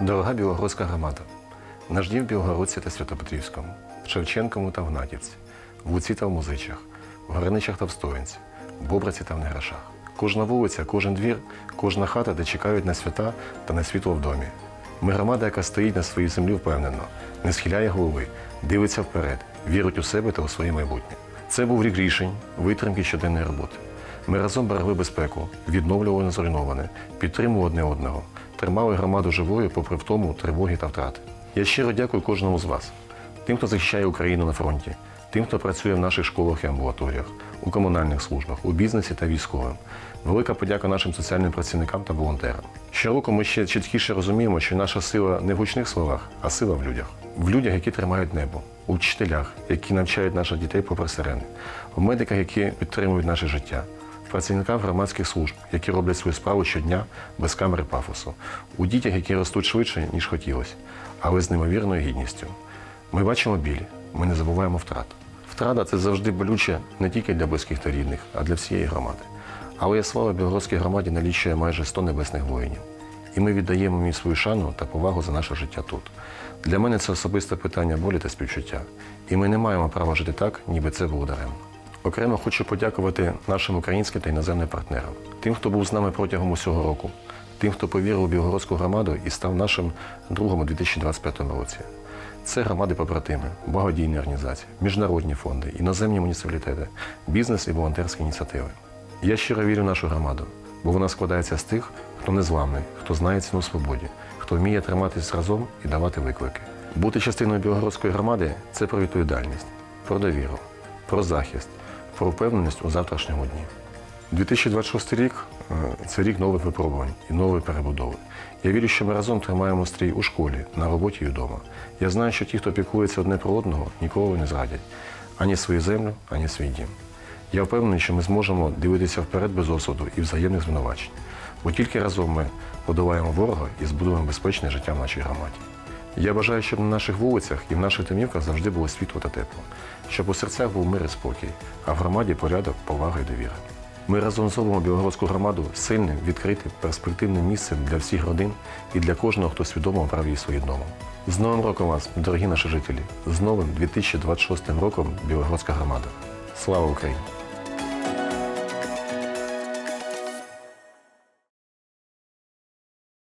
Дорога Білогородська громада, наш дім в Білогородці та Святопетрівському, в Шевченкому та в Гнатівці, в Луці та в Музичах, в Гориничах та в Стоянці, в Бобраці та в Неграшах. Кожна вулиця, кожен двір, кожна хата, де чекають на свята та на світло в домі. Ми громада, яка стоїть на своїй землі впевнено, не схиляє голови, дивиться вперед, вірить у себе та у своє майбутнє. Це був рік рішень, витримки щоденної роботи. Ми разом берегли безпеку, відновлювали зруйноване, підтримували одне одного, тримали громаду живою попри втому, тривоги та втрати. Я щиро дякую кожному з вас, тим, хто захищає Україну на фронті, тим, хто працює в наших школах і амбулаторіях, у комунальних службах, у бізнесі та військовим. Велика подяка нашим соціальним працівникам та волонтерам. Щороку ми ще чіткіше розуміємо, що наша сила не в гучних словах, а сила в людях. В людях, які тримають небо, у вчителях, які навчають наших дітей попри сирени, в медиках, які підтримують наше життя, в працівниках громадських служб, які роблять свою справу щодня без камери пафосу, у дітях, які ростуть швидше, ніж хотілося, але з неймовірною гідністю. Ми бачимо біль, ми не забуваємо втрат. Втрата це завжди болюче не тільки для близьких та рідних, а для всієї громади. Але я слава Білгородській громаді налічує майже 100 небесних воїнів. І ми віддаємо їм свою шану та повагу за наше життя тут. Для мене це особисте питання болі та співчуття. І ми не маємо права жити так, ніби це було даремно. Окремо хочу подякувати нашим українським та іноземним партнерам, тим, хто був з нами протягом усього року, тим, хто повірив у Білгородську громаду і став нашим другом у 2025 році. Це громади-побратими, благодійні організації, міжнародні фонди, іноземні муніципалітети, бізнес і волонтерські ініціативи. Я щиро вірю в нашу громаду, бо вона складається з тих, хто незламний, хто знає ціну свободі, хто вміє триматись разом і давати виклики. Бути частиною Білогородської громади це про відповідальність, про довіру, про захист, про впевненість у завтрашньому дні. 2026 рік е, це рік нових випробувань і нової перебудови. Я вірю, що ми разом тримаємо стрій у школі, на роботі і вдома. Я знаю, що ті, хто піклується одне про одного, ніколи не зрадять ані свою землю, ані свій дім. Я впевнений, що ми зможемо дивитися вперед без осуду і взаємних звинувачень, бо тільки разом ми подолаємо ворога і збудуємо безпечне життя в нашій громаді. Я бажаю, щоб на наших вулицях і в наших домівках завжди було світло та тепло, щоб у серцях був мир і спокій, а в громаді порядок, повага і довіра. Ми разом зробимо Білогородську громаду сильним, відкритим, перспективним місцем для всіх родин і для кожного, хто свідомо обрав її своїм домом. З Новим роком вас, дорогі наші жителі! З новим 2026 роком Білогородська громада! Слава Україні!